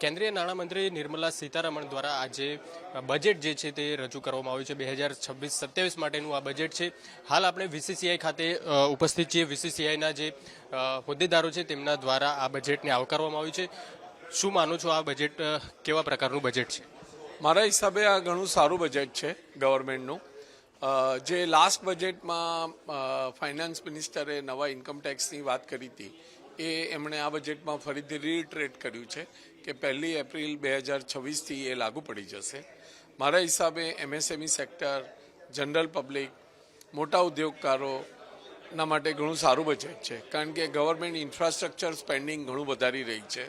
કેન્દ્રીય નાણામંત્રી નિર્મલા સીતારમણ દ્વારા આજે બજેટ જે છે તે રજૂ કરવામાં આવ્યું છે, બે હજાર છવ્વીસ સત્યાવીસ માટેનું આ બજેટ છે. હાલ આપણે વીસીસીઆઈ ખાતે ઉપસ્થિત છીએ. વીસીસીઆઈના જે હોદ્દેદારો છે તેમના દ્વારા આ બજેટને આવકારવામાં આવ્યું છે. શું માનો છો આ બજેટ કેવા પ્રકારનું બજેટ છે? મારા હિસાબે આ ઘણું સારું બજેટ છે ગવર્મેન્ટનું. જે લાસ્ટ બજેટમાં ફાઇનાન્સ મિનિસ્ટરે નવા ઇન્કમ ટેક્સની વાત કરી હતી, એ એમણે આ બજેટમાં ફરીથી રીટ્રેટ કર્યું છે. કે પહેલી એપ્રિલ બે હજાર છવ્વીસથી એ લાગુ પડી જશે. મારા હિસાબે એમએસએમઈ સેક્ટર, જનરલ પબ્લિક, મોટા ઉદ્યોગકારોના માટે ઘણું સારું બજેટ છે. કારણ કે ગવર્મેન્ટ ઇન્ફ્રાસ્ટ્રક્ચર સ્પેન્ડિંગ ઘણું વધારી રહી છે.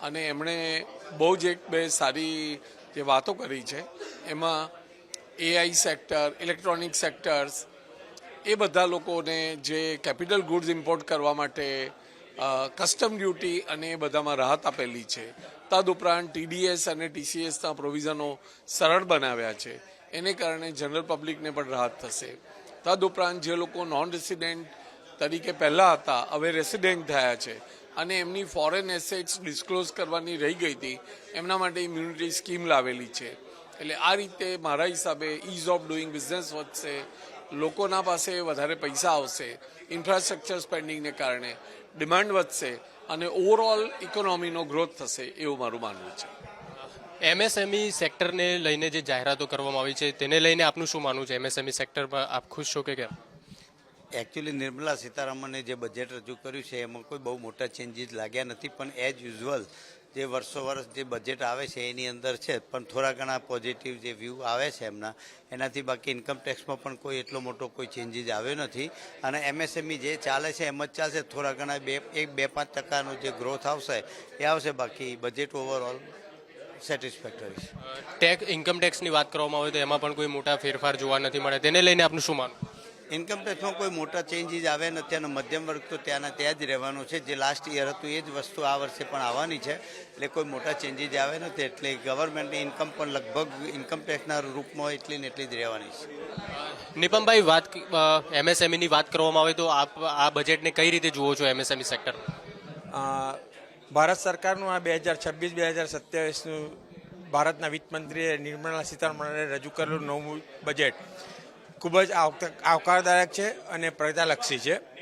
અને એમણે બહુ જ એક બે સારી જે વાતો કરી છે, એમાં એઆઈ સેક્ટર, ઇલેક્ટ્રોનિક સેક્ટર્સ, એ બધા લોકોને જે કેપિટલ ગુડ્સ ઇમ્પોર્ટ કરવા માટે કસ્ટમ ડ્યુટી અને એ બધામાં રાહત આપેલી છે. તદુપરાંત ટીડીએસ અને ટીસીએસના પ્રોવિઝનો સરળ બનાવ્યા છે. એને કારણે જનરલ પબ્લિકને પણ રાહત થશે. તદુપરાંત જે લોકો નોન રેસિડેન્ટ તરીકે પહેલાં હતા, હવે રેસિડેન્ટ થયા છે અને એમની ફોરેન એસેટ્સ ડિસ્ક્લોઝ કરવાની રહી ગઈ હતી, એમના માટે ઇમ્યુનિટી સ્કીમ લાવેલી છે. એટલે આ રીતે મારા હિસાબે ઇઝ ઓફ ડુઈંગ બિઝનેસ વધશે લોકોના પાસે વધારે પૈસા આવશે ઇન્ફ્રાસ્ટ્રક્ચર સ્પેન્ડિંગને કારણે ડિમાન્ડ વધશે અને ઓવરઓલ ઇકોનોમીનો ગ્રોથ થશે એવું મારું માનવું છે. એમએસએમઈ સેક્ટરને લઈને જે જાહેરાતો કરવામાં આવી છે તેને લઈને આપનું શું માનવું છે? એમએસએમઈ સેક્ટરમાં આપ ખુશ છો કે કેમ? એકચ્યુઅલી નિર્મલા સીતારામને જે બજેટ રજૂ કર્યું છે એમાં કોઈ બહુ મોટા ચેન્જીસ લાગ્યા નથી પણ એઝ યુઝ્યુઅલ જે વર્ષો વર્ષ જે બજેટ આવે છે એની અંદર છે, પણ થોડા ઘણા પોઝિટિવ જે વ્યૂ આવે છે એમના, એનાથી બાકી ઇન્કમ ટેક્સમાં પણ કોઈ એટલો મોટો કોઈ ચેન્જીસ આવ્યો નથી. અને એમએસએમઈ જે ચાલે છે, એમ જ ચાલશે, થોડા ઘણા બે, એક, બે, પાંચ ટકાનો જે ગ્રોથ આવશે, એ આવશે બાકી બજેટ ઓવરઓલ સેટિસ્ફેક્ટરી છે. ઇન્કમ ટેક્સની વાત કરવામાં આવે તો એમાં પણ કોઈ મોટા ફેરફાર જોવા નથી મળે. તેને લઈને આપનું શું માનવું? ઇન્કમ ટેક્સમાં કોઈ મોટા ચેન્જીસ આવે નથી અને મધ્યમ વર્ગ તો ત્યાંના ત્યાં જ રહેવાનું છે. જે લાસ્ટ યર હતું એ જ વસ્તુ આ વર્ષે પણ આવવાની છે. એટલે કોઈ મોટા ચેન્જીસ આવે નથી. એટલે ગવર્મેન્ટની ઇન્કમ પણ લગભગ ઇન્કમ ટેક્સના રૂપમાં એટલી ને એટલી જ રહેવાની છે. નિપમભાઈ વાત એમએસએમઈની વાત કરવામાં આવે તો આપ આ બજેટને કઈ રીતે જુઓ છો એમએસએમઈ સેક્ટર ભારત સરકારનું આ બે હજાર છવ્વીસ બે હજાર સત્યાવીસનું ભારતના વિત્તમંત્રીએ નિર્મલા સીતારમણે રજૂ કરેલું નવું બજેટ ખૂબ જ આવક- આવકારદાયક છે અને પ્રજાલક્ષી છે.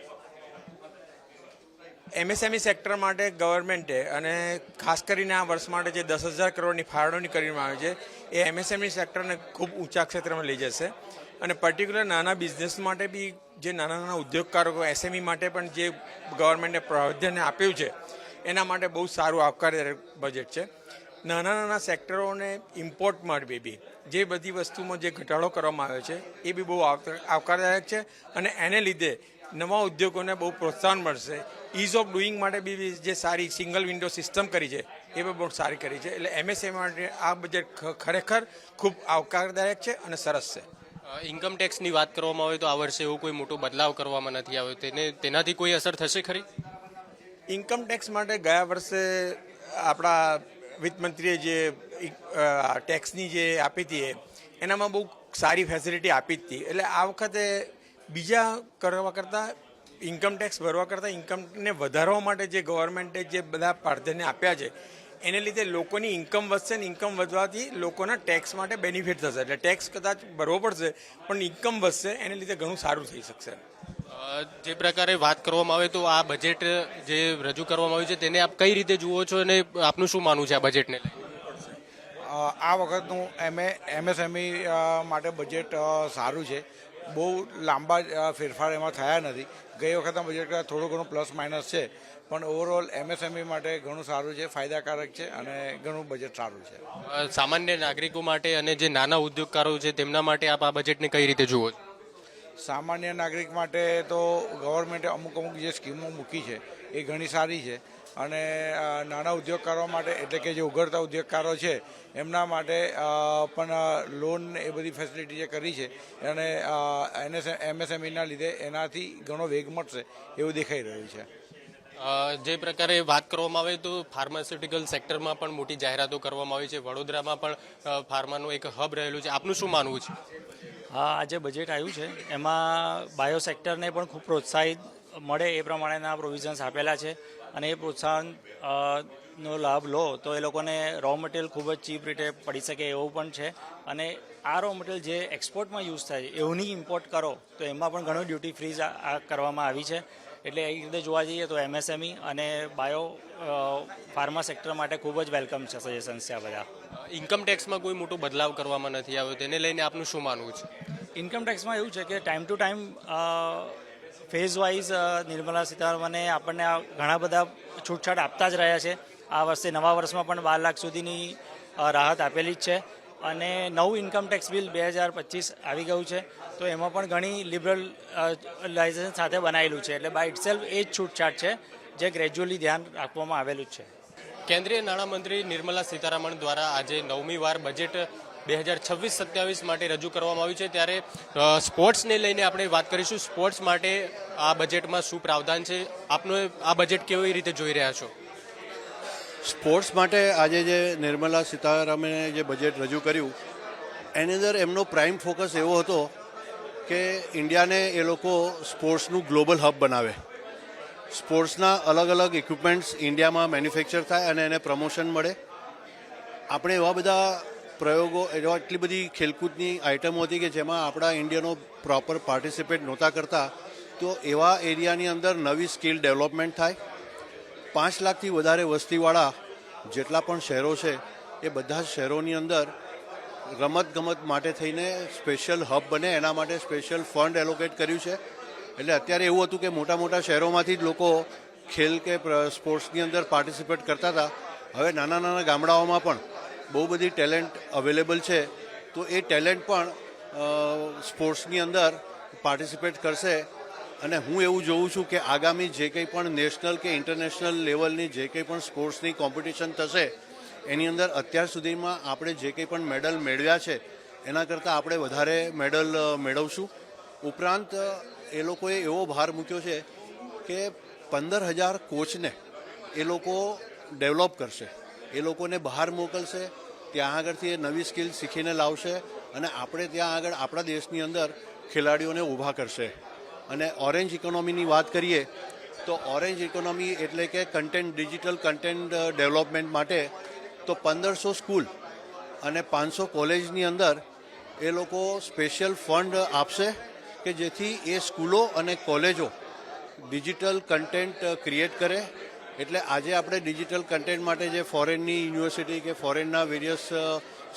એમએસએમઈ સેક્ટર માટે ગવર્મેન્ટે અને ખાસ કરીને આ વર્ષ માટે જે દસ હજાર કરોડની ફાળવણી કરવામાં આવી છે, એ એમએસએમઈ સેક્ટરને ખૂબ ઊંચા ક્ષેત્રમાં લઈ જશે. અને પર્ટિક્યુલર નાના બિઝનેસ માટે બી જે નાના નાના ઉદ્યોગકારો એસએમઈ માટે પણ જે ગવર્મેન્ટે પ્રાવધાન્ય આપ્યું છે, એના માટે બહુ સારું આવકારદાયક બજેટ છે. નાના નાના સેક્ટરોને ઇમ્પોર્ટ માટે બી જે બધી વસ્તુમાં જે ઘટાડો કરવામાં આવ્યો છે એ બી બહુ આવકારદાયક છે અને એને લીધે નવા ઉદ્યોગોને બહુ પ્રોત્સાહન મળશે. ઇઝ ઓફ ડુઈંગ માટે બી જે સારી સિંગલ વિન્ડો સિસ્ટમ કરી છે એ બી બહુ સારી કરી છે. એટલે એમએસએ માટે આ બજેટ ખરેખર ખૂબ આવકારદાયક છે અને સરસ છે. ઇન્કમ ટેક્સની વાત કરવામાં આવે તો આ વર્ષે એવો કોઈ મોટો બદલાવ કરવામાં નથી આવ્યો. તેને તેનાથી કોઈ અસર થશે ખરી? ઇન્કમ ટેક્સ માટે ગયા વર્ષે આપણા વિત્તમંત્રીએ જે ટેક્સની જે આપી હતી એ, એનામાં બહુ સારી ફેસિલિટી આપી જ હતી. એટલે આ વખતે બીજા કરવા કરતાં ઇન્કમ ટેક્સ ભરવા કરતાં ઇન્કમને વધારવા માટે જે ગવર્મેન્ટે જે બધા પ્રાધાન્ય આપ્યા છે, એને લીધે લોકોની ઇન્કમ વધશે ને ઇન્કમ વધવાથી લોકોના ટેક્સ માટે બેનિફિટ થશે. એટલે ટેક્સ કદાચ ભરવો પડશે, પણ ઇન્કમ વધશે, એને લીધે ઘણું સારું થઈ શકશે. જે પ્રકારે વાત કરવામાં આવે તો આ બજેટ જે રજૂ કરવામાં આવ્યું છે, તેને આપ કઈ રીતે જુઓ છો અને આપનું શું માનવું છે આ બજેટને લઈને? આ વખતનું M A M S M E માટે બજેટ સારું છે. બહુ લાંબા ફેરફાર એમાં થયા નથી. ગઈ વખતના બજેટ કરતાં થોડું ઘણું પ્લસ માઇનસ છે. પણ ઓવરઓલ એમએસએમઈ માટે ઘણું સારું છે ફાયદાકારક છે અને ઘણું બજેટ સારું છે. સામાન્ય નાગરિકો માટે અને જે નાના ઉદ્યોગકારો છે તેમના માટે આપ આ બજેટને કઈ રીતે જુઓ છો? સામાન્ય નાગરિક માટે તો ગવર્મેન્ટે અમુક અમુક જે સ્કીમો મૂકી છે એ ઘણી સારી છે. અને નાના ઉદ્યોગકારો માટે એટલે કે જે ઉઘડતા ઉદ્યોગકારો છે એમના માટે પણ લોન એ બધી ફેસિલિટી જે કરી છે અને એમએસએમઈના લીધે એનાથી ઘણો વેગ મળશે એવું દેખાઈ રહ્યું છે. જે પ્રકારે વાત કરવામાં આવે તો ફાર્માસ્યુટિકલ સેક્ટરમાં પણ મોટી જાહેરાતો કરવામાં આવી છે. વડોદરામાં પણ ફાર્માનું એક હબ રહેલું છે. આપનું શું માનવું છે? હા આજે બજેટ આવ્યું છે. એમાં બાયો સેક્ટરને પણ ખૂબ પ્રોત્સાહિત મળે એ પ્રમાણેના પ્રોવિઝન્સ આપેલા છે. અને એ પ્રોત્સાહન નો લાભ લો તો એ લોકોને રો મટીરિયલ ખૂબ જ ચીપ રીતે પડી શકે એવું પણ છે. અને આ રો મટીરિયલ જે એક્સપોર્ટમાં યુઝ થાય છે એવની ઇમ્પોર્ટ કરો તો એમાં પણ ઘણું ડ્યુટી ફ્રીઝ આ કરવામાં આવી છે. એટલે એ રીતે જોવા જઈએ તો એમએસએમઈ અને બાયો ફાર્મા સેક્ટર માટે ખૂબ જ વેલકમ છે સજેશન્સ છે આ બધા. ઇન્કમ ટેક્સમાં કોઈ મોટો બદલાવ કરવામાં નથી આવ્યો તેને લઈને આપનું શું માનવું છે? ઇન્કમ ટેક્સમાં એવું છે કે time to time phase wise Nirmala સીતારમણે આપણને ઘણા બધા છૂટછાટ આપતા જ રહ્યા છે. આ વર્ષે નવા વર્ષમાં પણ બાર લાખ સુધીની રાહત આપેલી જ છે. અને નવું ઇન્કમ ટેક્સ બિલ બે હજાર પચીસ આવી ગયું છે. તો એમાં પણ ઘણી લિબરલ લાઇઝન્સ સાથે બનાવેલું છે. એટલે બાય ઇટસેલ્ફ એ જ છૂટછાટ છે, જે ગ્રેજ્યુઅલી ધ્યાન રાખવામાં આવેલું છે. કેન્દ્રીય નાણામંત્રી નિર્મલા સીતારામન દ્વારા આજે નવમી વાર બજેટ બે હજાર છવ્વીસ સત્યાવીસ માટે રજૂ કરવામાં આવ્યું છે. ત્યારે સ્પોર્ટ્સને લઈને આપણે વાત કરીશું. સ્પોર્ટ્સ માટે આ બજેટમાં શું પ્રાવધાન છે? આપનો આ બજેટ કેવી રીતે જોઈ રહ્યા છો? સ્પોર્ટ્સ માટે આજે જે નિર્મલા સીતારામને જે બજેટ રજૂ કર્યું, એની અંદર એમનો પ્રાઇમ ફોકસ એવો હતો કે ઇન્ડિયાને એ લોકો સ્પોર્ટ્સનું ગ્લોબલ હબ બનાવે. સ્પોર્ટ્સના અલગ અલગ ઇક્વિપમેન્ટ્સ ઇન્ડિયામાં મેન્યુફેક્ચર થાય અને એને પ્રમોશન મળે. આપણે એવા બધા પ્રયોગો એવા એટલી બધી ખેલકૂદની આઇટમો હતી કે જેમાં આપણા ઇન્ડિયનો પ્રોપર પાર્ટિસિપેટ નહોતા કરતા, તો એવા એરિયાની અંદર નવી સ્કિલ ડેવલપમેન્ટ થાય. પાંચ લાખથી વધારે વસ્તીવાળા જેટલા પણ શહેરો છે, એ બધા શહેરોની અંદર રમત ગમત માટે થઈને સ્પેશિયલ હબ બને, એના માટે સ્પેશિયલ ફંડ એલોકેટ કર્યું છે. એટલે અત્યારે એવું હતું કે મોટા મોટા શહેરોમાંથી જ લોકો ખેલ કે સ્પોર્ટ્સની અંદર પાર્ટિસિપેટ કરતા હતા. હવે નાના નાના ગામડાઓમાં પણ બહુ બધી ટેલેન્ટ અવેલેબલ છે, તો એ ટેલેન્ટ પણ સ્પોર્ટ્સની અંદર પાર્ટિસિપેટ કરશે. અને હું એવું જોઉં છું કે આગામી જે કંઈ પણ નેશનલ કે ઇન્ટરનેશનલ લેવલની જે કંઈ પણ સ્પોર્ટ્સની કોમ્પિટિશન થશે, એની અંદર અત્યાર સુધીમાં આપણે જે કંઈ પણ મેડલ મેળવ્યા છે, એના કરતાં આપણે વધારે મેડલ મેળવશું. ઉપરાંત એ લોકોએ એવો ભાર મૂક્યો છે કે પંદર હજાર કોચને એ લોકો ડેવલપ કરશે. એ લોકોને બહાર મોકલશે, ત્યાં આગળથી એ નવી સ્કિલ શીખીને લાવશે અને આપણે ત્યાં આગળ આપણા દેશની અંદર ખેલાડીઓને ઊભા કરશે. અને ઓરેન્જ ઇકોનોમીની વાત કરીએ, તો ઓરેન્જ ઇકોનોમી એટલે કે કન્ટેન્ટ ડિજિટલ કન્ટેન્ટ ડેવલપમેન્ટ માટે તો પંદરસો સ્કૂલ અને પાંચસો કોલેજની અંદર એ લોકો સ્પેશિયલ ફંડ આપશે કે જેથી એ સ્કૂલો અને કોલેજો ડિજિટલ કન્ટેન્ટ ક્રિએટ કરે એટલે આજે આપણે ડિજિટલ કન્ટેન્ટ માટે જે ફોરેનની યુનિવર્સિટી કે ફોરેનના વેરિયસ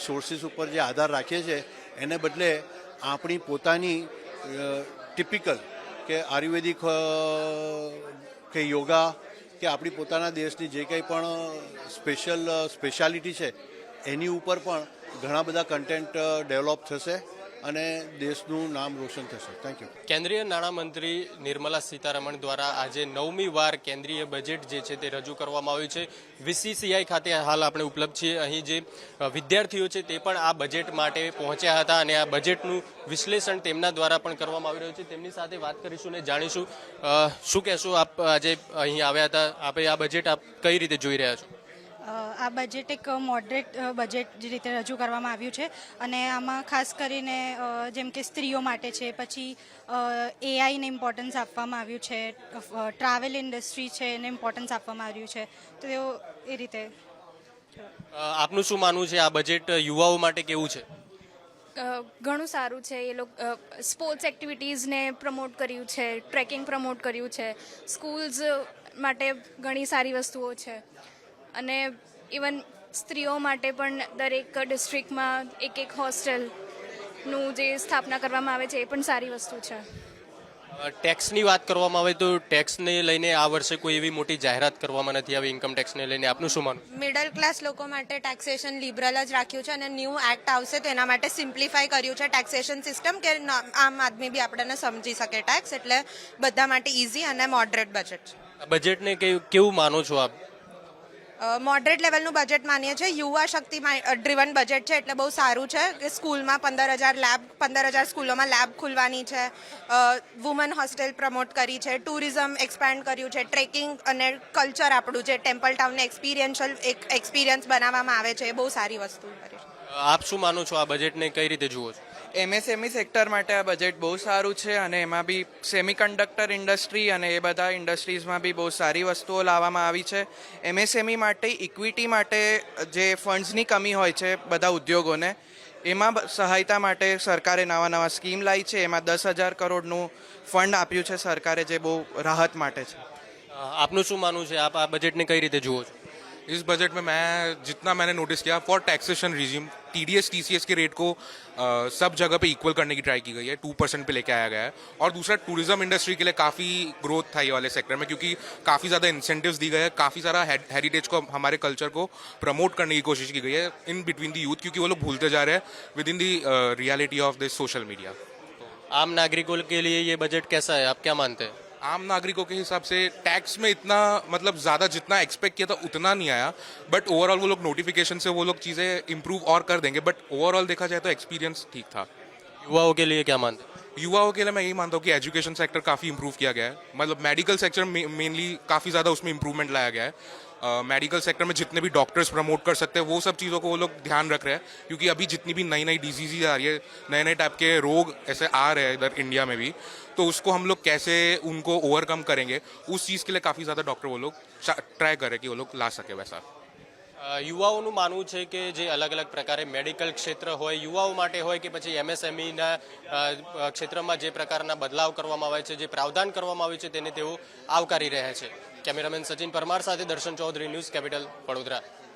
સોર્સિસ ઉપર જે આધાર રાખીએ છીએ, એને બદલે આપણી પોતાની ટિપિકલ કે આયુર્વેદિક કે યોગા કે આપણી પોતાના દેશની જે કંઈ પણ સ્પેશિયલ સ્પેશિયાલિટી છે, એની ઉપર પણ ઘણા બધા કન્ટેન્ટ ડેવલપ થશે. અને દેશનું નામ રોશન થશે. થેન્ક યુ કેન્દ્રીય નાણામંત્રી નિર્મલા સીતારમણ દ્વારા આજે નવમી વાર કેન્દ્રીય બજેટ જે છે તે રજૂ કરવામાં આવ્યું છે. વીસીસીઆઈ ખાતે હાલ આપણે ઉપલબ્ધ છીએ. અહીં જે વિદ્યાર્થીઓ છે તે પણ આ બજેટ માટે પહોંચ્યા હતા અને આ બજેટનું વિશ્લેષણ તેમના દ્વારા પણ કરવામાં આવી રહ્યું છે. તેમની સાથે વાત કરીશું અને જાણીશું શું કહેશું આપ આજે અહીં આવ્યા હતા. આપે આ બજેટ આપ કઈ રીતે જોઈ રહ્યા છો? આ બજેટ એક મોડરેટ બજેટ જે રીતે રજૂ કરવામાં આવ્યું છે. અને આમાં ખાસ કરીને જેમ કે સ્ત્રીઓ માટે છે પછી એઆઈને ઇમ્પોર્ટન્સ આપવામાં આવ્યું છે ટ્રાવેલ ઇન્ડસ્ટ્રી છે એને ઇમ્પોર્ટન્સ આપવામાં આવ્યું છે. તો તેઓ એ રીતે આપનું શું માનવું છે આ બજેટ યુવાઓ માટે કેવું છે? ઘણું સારું છે. એ લોકો સ્પોર્ટ્સ એક્ટિવિટીઝને પ્રમોટ કર્યું છે ટ્રેકિંગ પ્રમોટ કર્યું છે. સ્કૂલ્સ માટે ઘણી સારી વસ્તુઓ છે. અને ઇવન સ્ત્રીઓ માટે પણ દરેક ડિસ્ટ્રિક્ટમાં એક એક હોસ્ટેલનું જે સ્થાપના કરવામાં આવે છે એ પણ સારી વસ્તુ છે. ટેક્સની વાત કરવામાં આવે તો ટેક્સને લઈને આ વર્ષે કોઈ એવી મોટી જાહેરાત કરવામાં નથી આવી ઇન્કમ ટેક્સને લઈને. આપનું શું માનવું? મિડલ ક્લાસ લોકો માટે ટેક્સેશન લિબરલ જ રાખ્યું છે અને ન્યૂ એક્ટ આવશે તો એના માટે સિમ્પ્લિફાય કર્યું છે ટેક્સેશન સિસ્ટમ કે આમ આદમી બી આપણને સમજી શકે ટેક્સ એટલે બધા માટે ઇઝી અને મોડરેટ બજેટ છે. બજેટને કે- કેવું માનો છો આપ? મોડરેટ લેવલનું બજેટ માનીએ છીએ. યુવા શક્તિ ડ્રીવન બજેટ છે એટલે બહુ સારું છે કે સ્કૂલમાં પંદર હજાર લેબ પંદર હજાર સ્કૂલોમાં લેબ ખુલવાની છે. વુમન હોસ્ટેલ પ્રમોટ કરી છે. ટુરિઝમ એક્સપેન્ડ કર્યું છે. ટ્રેકિંગ અને કલ્ચર આપણું જે ટેમ્પલ ટાઉનને એક્સપિરિયન્શિયલ એક એક્સપિરિયન્સ બનાવવામાં આવે છે. એ બહુ સારી વસ્તુ છે. આપ શું માનો છો? આ બજેટને કઈ રીતે જુઓ છો? એમએસએમઈ સેક્ટર માટે આ બજેટ બહુ સારું છે અને એમાં બી સેમિકન્ડક્ટર ઇન્ડસ્ટ્રી અને એ બધા ઇન્ડસ્ટ્રીઝમાં બી બહુ સારી વસ્તુઓ લાવવામાં આવી છે. એમએસએમઈ માટે ઇક્વિટી માટે જે ફંડ્સની કમી હોય છે બધા ઉદ્યોગોને, એમાં સહાયતા માટે સરકારે નવા નવા સ્કીમ લાવી છે. એમાં દસ હજાર કરોડનું ફંડ આપ્યું છે સરકારે જે બહુ રાહત માટે છે. આપનું શું માનવું છે? આપ આ બજેટને કઈ રીતે જુઓ છો? इस बजट में मैं जितना मैंने नोटिस किया for taxation regime TDS TCS के रेट को अ, सब जगह पे इक्वल करने की ट्राई की गई है टू परसेंट पर लेके आया गया है। और दूसरा टूरिज़्म इंडस्ट्री के लिए काफ़ी ग्रोथ था ये वाले सेक्टर में क्योंकि काफ़ी ज़्यादा इंसेंटिव्स दी गए हैं काफ़ी सारा हेरिटेज को हमारे कल्चर को प्रमोट करने की कोशिश की गई है इन बिटवीन द यूथ क्योंकि वो लोग भूलते जा रहे हैं within the reality of this social media आम नागरिकों के लिए ये बजट कैसा है? आप क्या मानते हैं? आम नागरिकों के हिसाब से टैक्स में इतना मतलब ज़्यादा जितना एक्सपेक्ट किया था उतना नहीं आया। बट ओवरऑल वो लोग नोटिफिकेशन से वो लोग चीज़ें इंप्रूव और कर देंगे। बट ओवरऑल देखा जाए तो एक्सपीरियंस ठीक था। युवाओं के लिए क्या मानते हैं? युवाओं के लिए मैं यही मानता हूँ कि एजुकेशन सेक्टर काफ़ी इंप्रूव किया गया है। मतलब मेडिकल सेक्टर मेनली काफ़ी ज़्यादा उसमें इंप्रूवमेंट लाया गया है। मेडिकल सेक्टर में जितने भी डॉक्टर्स प्रमोट कर सकते हैं वो सब चीज़ों को वो लोग ध्यान रख रहे हैं क्योंकि अभी जितनी भी नई नई डिजीजेज आ रही है नए नए टाइप के रोग ऐसे आ रहे हैं इधर इंडिया में भी तो उसको हम लोग कैसे उनको ओवरकम करेंगे उस चीज़ के लिए काफ़ी ज़्यादा डॉक्टर वो लोग ट्राई करें कि वो लोग ला सके वैसा અ, યુવાઓનું માનવું છે કે જે અલગ અલગ પ્રકારે મેડિકલ ક્ષેત્ર હોય યુવાઓ માટે હોય કે પછી એમએસએમઈના ક્ષેત્રમાં જે પ્રકારના બદલાવ કરવામાં આવે છે જે પ્રાવધાન કરવામાં આવ્યું છે તેને તેઓ આવકારી રહ્યા છે કેમેરામેન સચિન પરમાર સાથે દર્શન ચૌધરી ન્યૂઝ કેપિટલ વડોદરા.